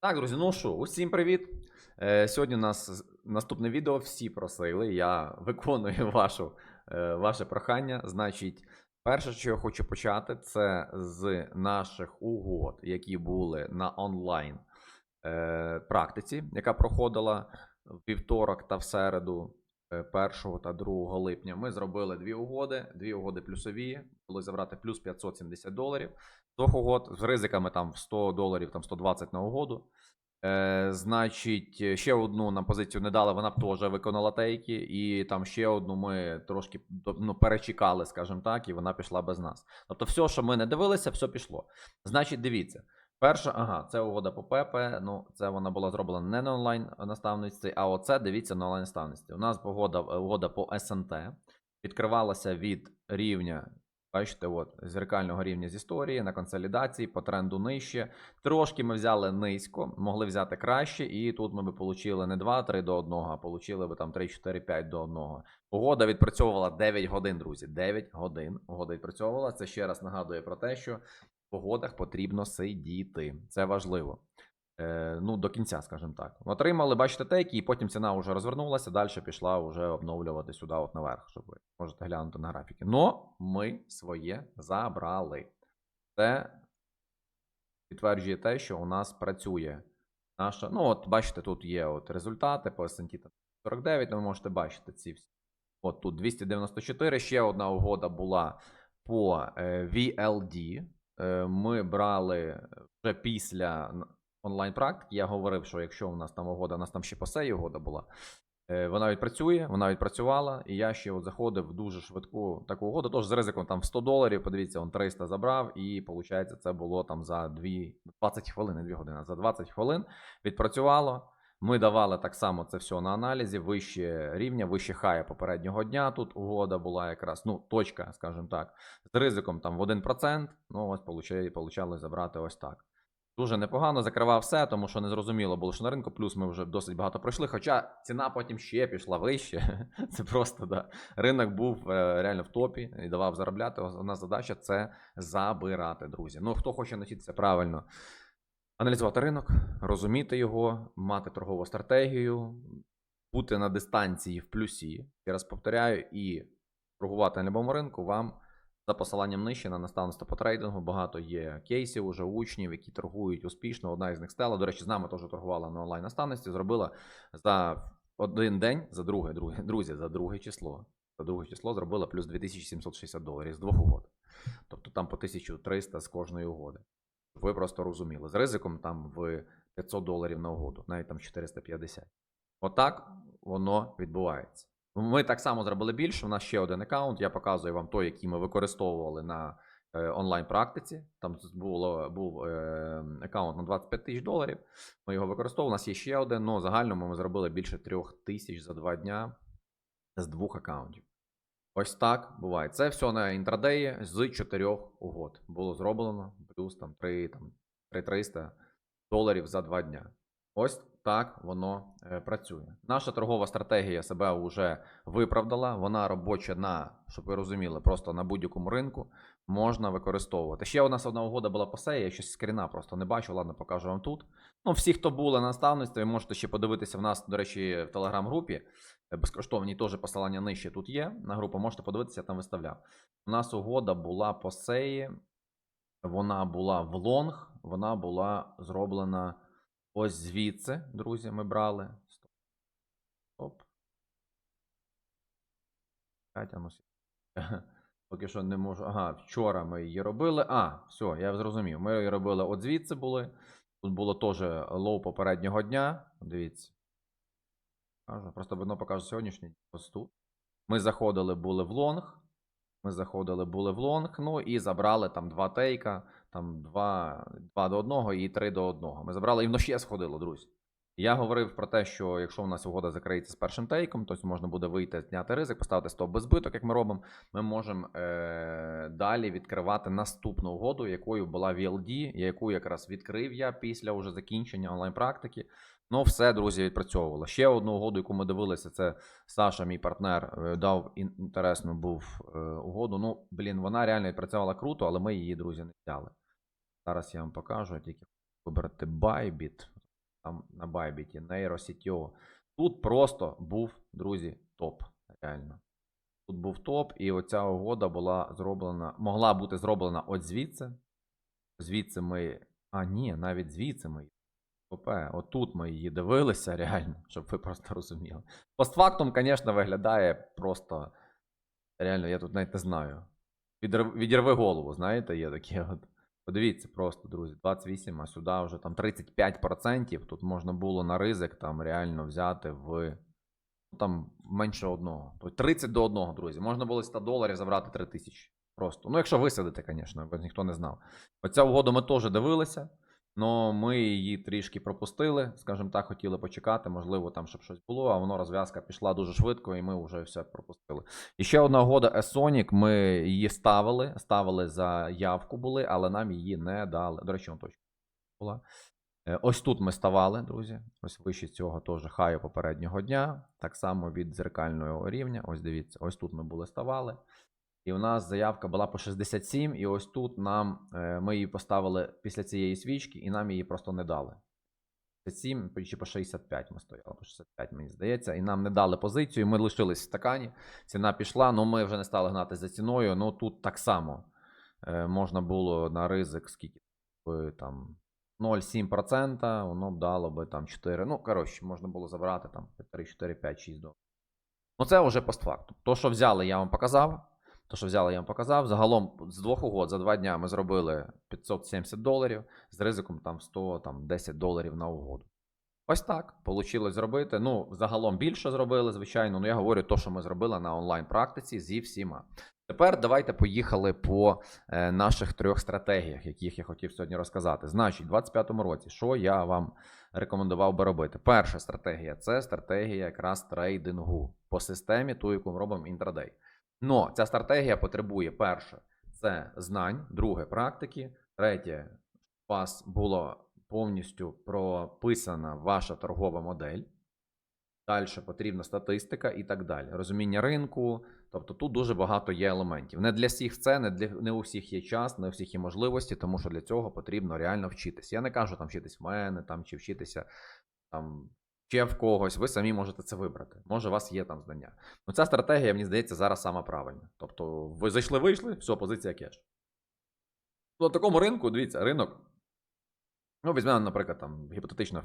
Так, друзі, ну що, усім привіт. Е, сьогодні у нас наступне відео. Всі просили. Я виконую вашу, е, ваше прохання. Значить, перше, що я хочу почати, це з наших угод, які були на онлайн е, практиці, яка проходила в вівторок та в середу. е, 1 та 2 липня ми зробили дві угоди, дві угоди плюсові, було забрати плюс 570 доларів. Двох угод з ризиками там в 100 доларів, там 120 на угоду. Е, значить, ще одну нам позицію не дали, вона б теж виконала тейки, і там ще одну ми трошки ну, перечекали, скажімо так, і вона пішла без нас. Тобто, все, що ми не дивилися, все пішло. Значить, дивіться. Перша, ага, це угода по ПП. Ну, це вона була зроблена не на онлайн наставництві, а оце дивіться на онлайн наставництві. У нас угода, угода по СНТ відкривалася від рівня. Бачите, от зеркального рівня з історії на консолідації по тренду нижче. Трошки ми взяли низько, могли взяти краще, і тут ми б отримали не 2-3 до 1, а отримали б там 3-4-5 до 1. Угода відпрацьовувала 9 годин, друзі. 9 годин угода відпрацьовувала. Це ще раз нагадує про те, що в угодах потрібно сидіти. Це важливо. Е, ну, до кінця, скажімо так. Отримали, бачите, теки, і потім ціна вже розвернулася, далі пішла вже обновлювати сюди, от наверх, щоб ви можете глянути на графіки. Но ми своє забрали. Це підтверджує те, що у нас працює наша. Ну, от бачите, тут є от результати по S&T 49, ви можете бачити ці всі. От тут 294. Ще одна угода була по е, VLD. Е, Ми брали вже після н- онлайн-практики. Я говорив, що якщо у нас там угода, у нас там ще посе угода була. Е, Вона відпрацює, вона відпрацювала, і я ще от заходив в дуже швидку таку угоду. Тож з ризиком там в 100 доларів. Подивіться, он 300 забрав, і виходить, це було там за 2, 20 хвилин, не 2 години, за 20 хвилин відпрацювало. Ми давали так само це все на аналізі, вище рівня, вище хая попереднього дня. Тут угода була якраз, ну, точка, скажімо так, з ризиком там в 1%. Ну, ось получали, получали забрати ось так. Дуже непогано закривав все, тому що незрозуміло було, що на ринку, плюс ми вже досить багато пройшли. Хоча ціна потім ще пішла вище. Це просто да. Ринок був е, реально в топі і давав заробляти. Нас задача це забирати, друзі. Ну, хто хоче навчитися правильно аналізувати ринок, розуміти його, мати торгову стратегію, бути на дистанції в плюсі. Я раз повторяю, і торгувати на будь-якому ринку вам за посиланням нижче на наставництво по трейдингу. Багато є кейсів, уже учнів, які торгують успішно. Одна із них стела. До речі, з нами теж торгувала на онлайн наставництві. Зробила за один день, за друге, друге, друзі, за друге число. За друге число зробила плюс 2760 доларів з двох угод. Тобто там по 1300 з кожної угоди. Ви просто розуміли. З ризиком там в 500 доларів на угоду, навіть там 450. Отак воно відбувається. Ми так само зробили більше. У нас ще один аккаунт. Я показую вам той, який ми використовували на е, онлайн-практиці. Там було, був е, аккаунт на 25 тисяч доларів. Ми його використовували. У нас є ще один, але загальному ми зробили більше трьох тисяч за два дня з двох аккаунтів. Ось так буває. Це все на інтрадеї з чотирьох угод було зроблено, плюс там 3, там 3300 доларів за два дня. Ось так воно е, працює. Наша торгова стратегія себе вже виправдала. Вона робоча на, щоб ви розуміли, просто на будь-якому ринку можна використовувати. Ще у нас одна угода була по сеї, я щось скріна просто не бачу. Ладно, покажу вам тут. Ну, всі, хто були на наставництві, можете ще подивитися в нас, до речі, в телеграм-групі. Е, Безкоштовні теж посилання нижче тут є. На групу можете подивитися, я там виставляв. У нас угода була по сеї, вона була в лонг, вона була зроблена ось звідси, друзі, ми брали. Стоп. Поки що не можу. Ага, вчора ми її робили. А, все, я зрозумів. Ми її робили от звідси були. Тут було теж лоу попереднього дня. Дивіться. Просто видно покажу сьогоднішній ось тут. Ми заходили, були в лонг. Ми заходили, були в лонг, ну і забрали там два тейка, там два, два до одного і три до одного. Ми забрали і воно ще сходило, друзі. Я говорив про те, що якщо у нас угода закриється з першим тейком, то можна буде вийти, зняти ризик, поставити стоп без збиток, як ми робимо. Ми можемо е- далі відкривати наступну угоду, якою була VLD, яку якраз відкрив я після уже закінчення онлайн-практики. Ну, все, друзі, відпрацьовувало. Ще одну угоду, яку ми дивилися, це Саша, мій партнер, е, дав інтересну був е, угоду. Ну, блін, вона реально відпрацювала круто, але ми її, друзі, не взяли. Зараз я вам покажу, тільки вибрати Bybit. там на Bybit, NeuroCTO. Тут просто був, друзі, топ. Реально. Тут був топ, і оця угода була зроблена, могла бути зроблена от звідси. Звідси ми. А, ні, навіть звідси ми. ОП, отут ми її дивилися, реально, щоб ви просто розуміли. Постфактум, звісно, виглядає просто. Реально, я тут навіть не знаю. Відірви голову, знаєте, є такі от. Подивіться просто, друзі, 28, а сюди вже там 35%. Тут можна було на ризик там реально взяти в. Ну, там менше одного. Тобто 30 до одного, друзі. Можна було 100 доларів забрати 3 тисячі. Просто. Ну, якщо висадити, звісно, ніхто не знав. Оця угода ми теж дивилися, але ми її трішки пропустили. Скажімо так, хотіли почекати, можливо, там щоб щось було, а воно розв'язка пішла дуже швидко, і ми вже все пропустили. І ще одна угода Esonic, ми її ставили, ставили за явку були, але нам її не дали. До речі, точно була. Е, Ось тут ми ставали, друзі. Ось вище цього теж хаю попереднього дня. Так само від дзеркального рівня. Ось дивіться, ось тут ми були ставали. І у нас заявка була по 67, і ось тут нам е, ми її поставили після цієї свічки, і нам її просто не дали. 67 чи по 65 ми стояли, по 65, мені здається, і нам не дали позицію. Ми лишились в стакані. Ціна пішла, але ми вже не стали гнати за ціною. Ну тут так само е, можна було на ризик, скільки там 0,7%, воно б дало би там 4. Ну, коротше, можна було забрати там 3, 4, 5, 6 доларів. Ну, це вже постфактум. То, що взяли, я вам показав. То, що взяли, я вам показав. Загалом з двох угод за два дня ми зробили 570 доларів з ризиком там 100, там 10 доларів на угоду. Ось так вийшло зробити. Ну, загалом більше зробили, звичайно. Ну, я говорю то, що ми зробили на онлайн-практиці зі всіма. Тепер давайте поїхали по е, наших трьох стратегіях, яких я хотів сьогодні розказати. Значить, у 2025 році, що я вам рекомендував би робити? Перша стратегія це стратегія якраз трейдингу по системі, ту, яку ми робимо інтрадей. Но ця стратегія потребує перше це знань, друге практики, третє, у вас було повністю прописана ваша торгова модель. Далі потрібна статистика і так далі. Розуміння ринку. Тобто тут дуже багато є елементів. Не для всіх це, не для не у всіх є час, не у всіх є можливості, тому що для цього потрібно реально вчитися. Я не кажу там вчитись в мене, там чи вчитися там ще в когось. Ви самі можете це вибрати. Може, у вас є там знання. Ну ця стратегія, мені здається, зараз сама правильна. Тобто, ви зайшли, вийшли, все, позиція кеш. На такому ринку, дивіться, ринок. Ну, візьмемо, наприклад, там гіпотетично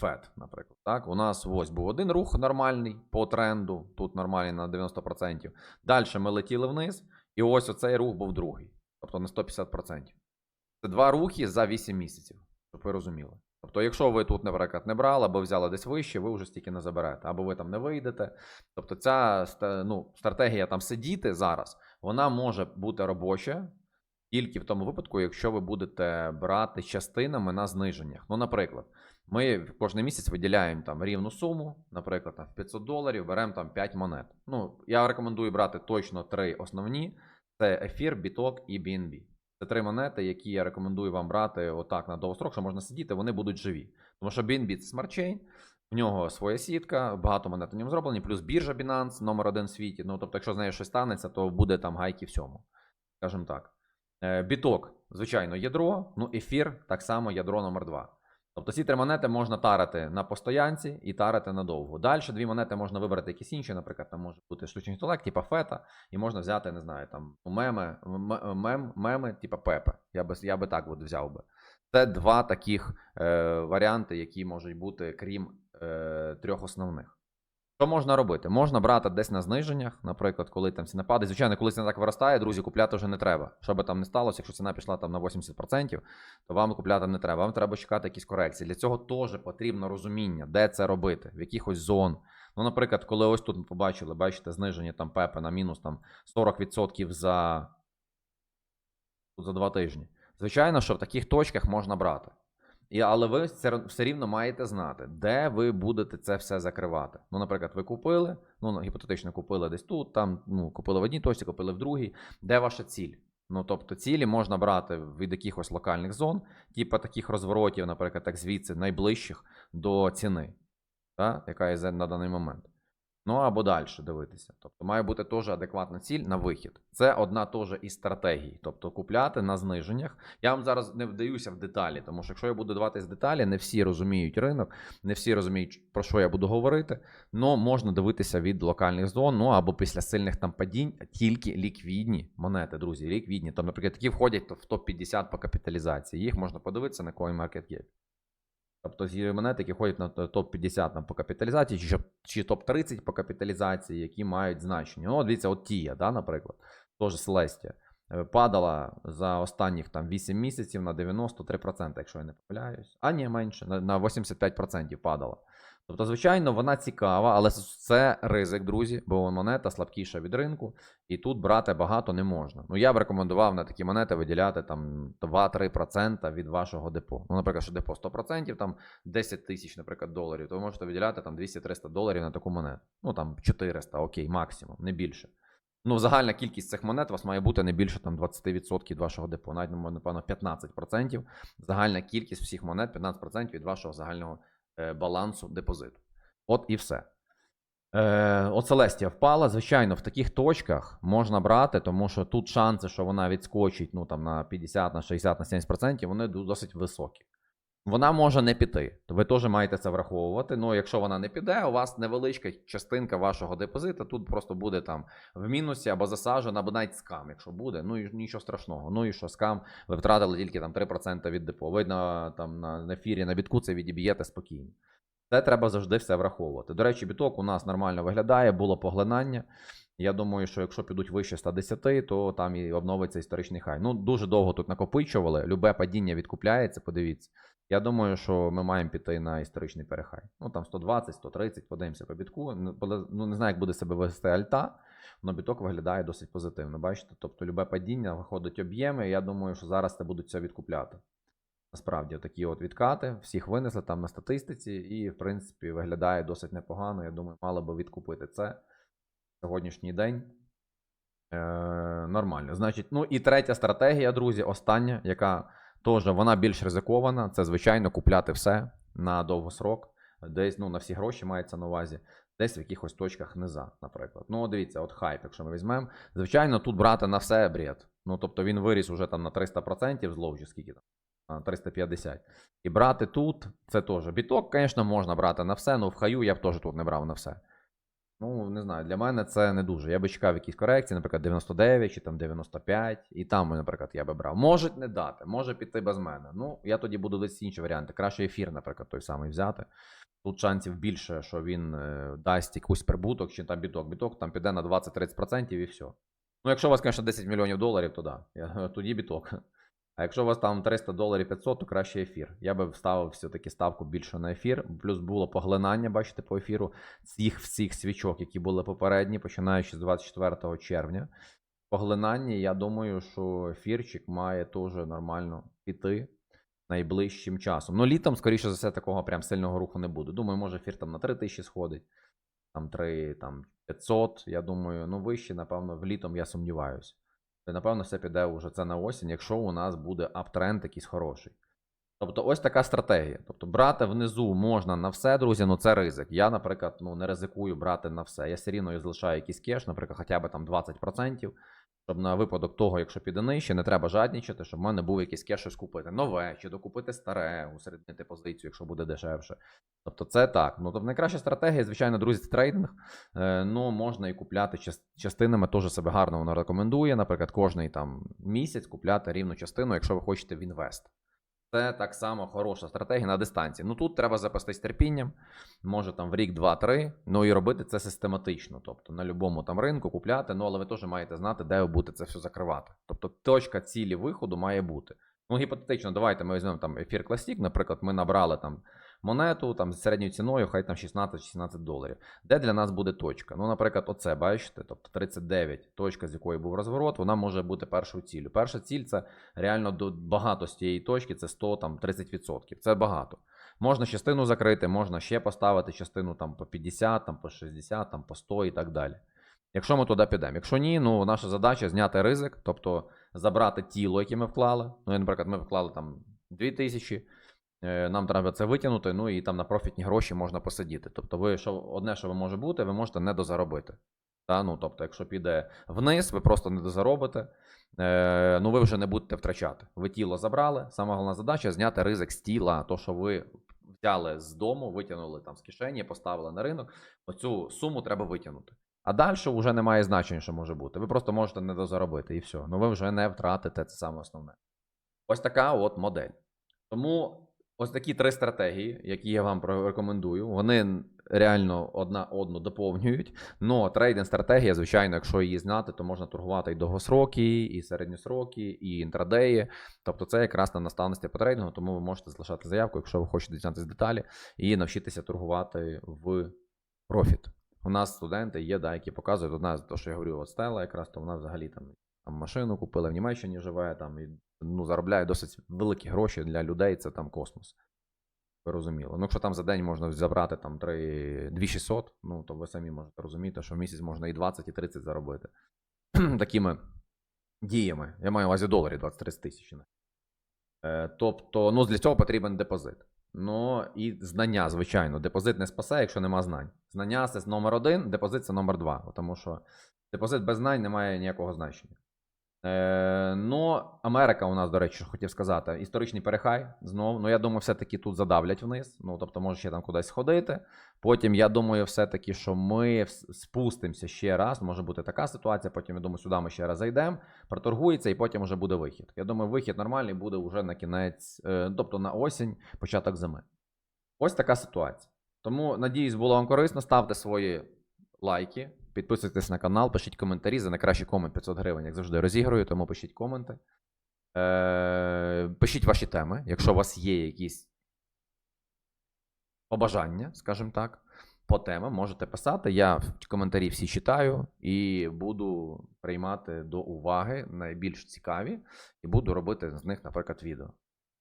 FED, наприклад. Так? У нас ось був один рух нормальний по тренду, тут нормальний на 90%. Далі ми летіли вниз, і ось оцей рух був другий, тобто на 150%. Це два рухи за 8 місяців, щоб ви розуміли. Тобто, якщо ви тут, наприклад, не брали або взяли десь вище, ви вже стільки не заберете, або ви там не вийдете. Тобто, ця ну, стратегія там сидіти зараз, вона може бути робоча. Тільки в тому випадку, якщо ви будете брати частинами на зниженнях. Ну, наприклад, ми кожен місяць виділяємо там рівну суму, наприклад, там, в 500 доларів, беремо там 5 монет. Ну, я рекомендую брати точно три основні: це ефір, біток і BNB. Це три монети, які я рекомендую вам брати отак на довгострок, що можна сидіти, вони будуть живі. Тому що BNB це смарт-чейн, в нього своя сітка, багато монет на ньому зроблені, плюс біржа Binance, номер один в світі. Ну, тобто, якщо з нею щось станеться, то буде там гайки всьому. Скажімо так. Е, Біток, звичайно, ядро, ну ефір так само ядро номер 2 Тобто ці три монети можна тарити на постоянці і тарити надовго. Далі дві монети можна вибрати якісь інші, наприклад, там може бути штучний інтелект, типа фета, і можна взяти, не знаю, там меми, мем, меми, типа Пепе. Я би, я би так от взяв би. Це два таких е, варіанти, які можуть бути, крім е, трьох основних. Що можна робити? Можна брати десь на зниженнях, наприклад, коли там ціна падає. Звичайно, коли ціна так виростає, друзі, купляти вже не треба. Що би там не сталося, якщо ціна пішла там на 80%, то вам купляти не треба. Вам треба чекати якісь корекції. Для цього теж потрібно розуміння, де це робити, в якихось зон. Ну, наприклад, коли ось тут ми побачили, бачите, зниження там пепе на мінус там 40% за, за два тижні. Звичайно, що в таких точках можна брати. І, але ви все, рівно маєте знати, де ви будете це все закривати. Ну, наприклад, ви купили, ну, гіпотетично купили десь тут, там ну, купили в одній точці, купили в другій. Де ваша ціль? Ну, тобто, цілі можна брати від якихось локальних зон, типу таких розворотів, наприклад, так звідси, найближчих до ціни, та, яка є на даний момент. Ну або далі дивитися. Тобто має бути теж адекватна ціль на вихід. Це одна теж із стратегій. Тобто купляти на зниженнях. Я вам зараз не вдаюся в деталі, тому що якщо я буду даватись деталі, не всі розуміють ринок, не всі розуміють, про що я буду говорити. Ну можна дивитися від локальних зон, ну або після сильних там падінь, тільки ліквідні монети, друзі, ліквідні. Там, наприклад, які входять в топ-50 по капіталізації. Їх можна подивитися на CoinMarketCap. Тобто є монети, які ходять на топ-50 там, по капіталізації, чи, чи топ-30 по капіталізації, які мають значення. Ну, дивіться, от Тія, да, наприклад, теж Celestia, е, падала за останніх там 8 місяців на 93%, якщо я не помиляюсь. А ні, менше, на 85% падала. Тобто, звичайно, вона цікава, але це ризик, друзі, бо монета слабкіша від ринку, і тут брати багато не можна. Ну, я б рекомендував на такі монети виділяти там 2-3% від вашого депо. Ну, наприклад, що депо 100%, там 10 тисяч, наприклад, доларів, то ви можете виділяти там 200-300 доларів на таку монету. Ну там 400, окей, максимум, не більше. Ну, загальна кількість цих монет у вас має бути не більше там 20% від вашого депо, навіть, напевно, 15%. Загальна кількість всіх монет 15% від вашого загального е, балансу депозиту. От і все. Е, от Селестія впала. Звичайно, в таких точках можна брати, тому що тут шанси, що вона відскочить ну, там, на 50, на 60, на 70%, вони досить високі. Вона може не піти. То ви теж маєте це враховувати. Ну, якщо вона не піде, у вас невеличка частинка вашого депозиту тут просто буде там в мінусі або засаджена, або навіть скам, якщо буде. Ну і нічого страшного. Ну і що скам, ви втратили тільки там 3% від депо. Ви на, там, на, ефірі на бітку це відіб'єте спокійно. Це треба завжди все враховувати. До речі, біток у нас нормально виглядає, було поглинання. Я думаю, що якщо підуть вище 110, то там і обновиться історичний хай. Ну, дуже довго тут накопичували. Любе падіння відкупляється, подивіться. Я думаю, що ми маємо піти на історичний перехай. Ну там 120, 130, подивимося по бітку. Ну, Ну, не знаю, як буде себе вести альта, але біток виглядає досить позитивно. Бачите? Тобто любе падіння, виходить об'єми. Я думаю, що зараз це будуть все відкупляти. Насправді, такі от відкати, всіх винесли там на статистиці, і, в принципі, виглядає досить непогано. Я думаю, мало би відкупити це сьогоднішній день. Е, нормально. Значить, ну і третя стратегія, друзі, остання, яка теж вона більш ризикована. Це, звичайно, купляти все на довгосрок. Десь ну, на всі гроші мається на увазі, десь в якихось точках низа, наприклад. Ну, дивіться, от хайп, якщо ми візьмемо. Звичайно, тут брати на все бред. Ну, тобто він виріс уже там на 300% злов, чи скільки там. на 350. І брати тут, це теж. Біток, звісно, можна брати на все, але в хаю я б теж тут не брав на все. Ну, не знаю, для мене це не дуже. Я би чекав якісь корекції, наприклад, 99 чи там 95, і там, наприклад, я би брав. Можуть не дати, може піти без мене. Ну, я тоді буду десь інші варіанти. Краще ефір, наприклад, той самий взяти. Тут шансів більше, що він е, дасть якийсь прибуток, чи там біток. Біток там піде на 20-30% і все. Ну, якщо у вас, звісно, 10 мільйонів доларів, то да. Я, тоді біток. А якщо у вас там 300 доларів 500, то краще ефір. Я би вставив все-таки ставку більше на ефір. Плюс було поглинання, бачите, по ефіру цих всіх свічок, які були попередні, починаючи з 24 червня. Поглинання, я думаю, що ефірчик має теж нормально піти найближчим часом. Ну, літом, скоріше за все, такого прям сильного руху не буде. Думаю, може ефір там на 3000 сходить, там 3, там 500. Я думаю, ну вище, напевно, в літом я сумніваюся. Напевно, все піде вже це на осінь, якщо у нас буде аптренд якийсь хороший. Тобто, ось така стратегія. Тобто, брати внизу можна на все, друзі, ну це ризик. Я, наприклад, ну не ризикую брати на все. Я все рівно залишаю якийсь кеш, наприклад, хоча б там 20%, щоб на випадок того, якщо піде нижче, не треба жаднічати, щоб в мене був якийсь кеш щось купити. Нове, чи докупити старе, усереднити позицію, якщо буде дешевше. Тобто, це так. Ну, тобто, найкраща стратегія, звичайно, друзі, це трейдинг. Е, ну, можна і купляти частинами, теж себе гарно воно рекомендує. Наприклад, кожний там місяць купляти рівну частину, якщо ви хочете в інвест. Це так само хороша стратегія на дистанції. Ну тут треба запастись терпінням, може там в рік, два-три, ну і робити це систематично. Тобто на будь-якому там ринку купляти, ну але ви теж маєте знати, де ви будете це все закривати. Тобто точка цілі виходу має бути. Ну, гіпотетично, давайте ми візьмемо там ефір Classic, наприклад, ми набрали там монету там з середньою ціною, хай там 16-16 доларів. Де для нас буде точка? Ну, наприклад, оце, бачите, тобто 39, точка, з якої був розворот, вона може бути першою ціллю. Перша ціль це реально до багато з цієї точки, це 100, там 30%. Це багато. Можна частину закрити, можна ще поставити частину там по 50, там по 60, там по 100 і так далі. Якщо ми туди підемо. Якщо ні, ну наша задача зняти ризик, тобто забрати тіло, яке ми вклали. Ну, наприклад, ми вклали там 2000, Е, Нам треба це витягнути, ну і там на профітні гроші можна посидіти. Тобто, ви що одне, що ви може бути, ви можете недозаробити. Та, ну, тобто, якщо піде вниз, ви просто недозаробите, е, ну ви вже не будете втрачати. Ви тіло забрали. Сама головна задача зняти ризик з тіла, то, що ви взяли з дому, витягнули там з кишені, поставили на ринок. Оцю суму треба витягнути. А далі вже немає значення, що може бути. Ви просто можете недозаробити і все. Ну ви вже не втратите це саме основне. Ось така от модель. Тому ось такі три стратегії, які я вам рекомендую, вони реально одна одну доповнюють. Но трейдинг стратегія, звичайно, якщо її знати, то можна торгувати і довгосроки, і середньосроки, і інтрадеї. Тобто це якраз на наставництві по трейдингу, тому ви можете залишати заявку, якщо ви хочете дізнатися деталі, і навчитися торгувати в профіт. У нас студенти є, да, які показують одна з того, що я говорю, от Стела, якраз то вона взагалі там, там машину купила в Німеччині живе, там і ну, заробляє досить великі гроші для людей, це там космос. Ви розуміли. Ну, якщо там за день можна забрати там 3, 2600, ну то ви самі можете розуміти, що в місяць можна і 20, і 30 заробити. Такими діями. Я маю на увазі доларів 23 тисячі. Е, тобто, ну, для цього потрібен депозит. Ну і знання, звичайно. Депозит не спасе, якщо нема знань. Знання це номер один, депозит це номер два. Тому що депозит без знань не має ніякого значення. Е, ну, Америка у нас, до речі, хотів сказати, історичний перехай знов. Ну, я думаю, все-таки тут задавлять вниз. Ну, тобто, може ще там кудись сходити. Потім, я думаю, все-таки, що ми спустимося ще раз. Може бути така ситуація. Потім, я думаю, сюди ми ще раз зайдемо, проторгується, і потім вже буде вихід. Я думаю, вихід нормальний буде вже на кінець, е, тобто на осінь, початок зими. Ось така ситуація. Тому, надіюсь, було вам корисно. Ставте свої лайки, підписуйтесь на канал, пишіть коментарі. За найкращий комент 500 гривень, як завжди, розіграю, тому пишіть коменти. Е, пишіть ваші теми, якщо у вас є якісь побажання, скажімо так, по темам, можете писати. Я коментарі всі читаю і буду приймати до уваги найбільш цікаві, і буду робити з них, наприклад, відео.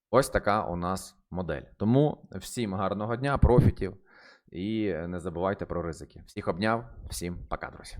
Ось така у нас модель. Тому всім гарного дня, профітів і не забувайте про ризики. Всіх обняв, всім пока, друзі.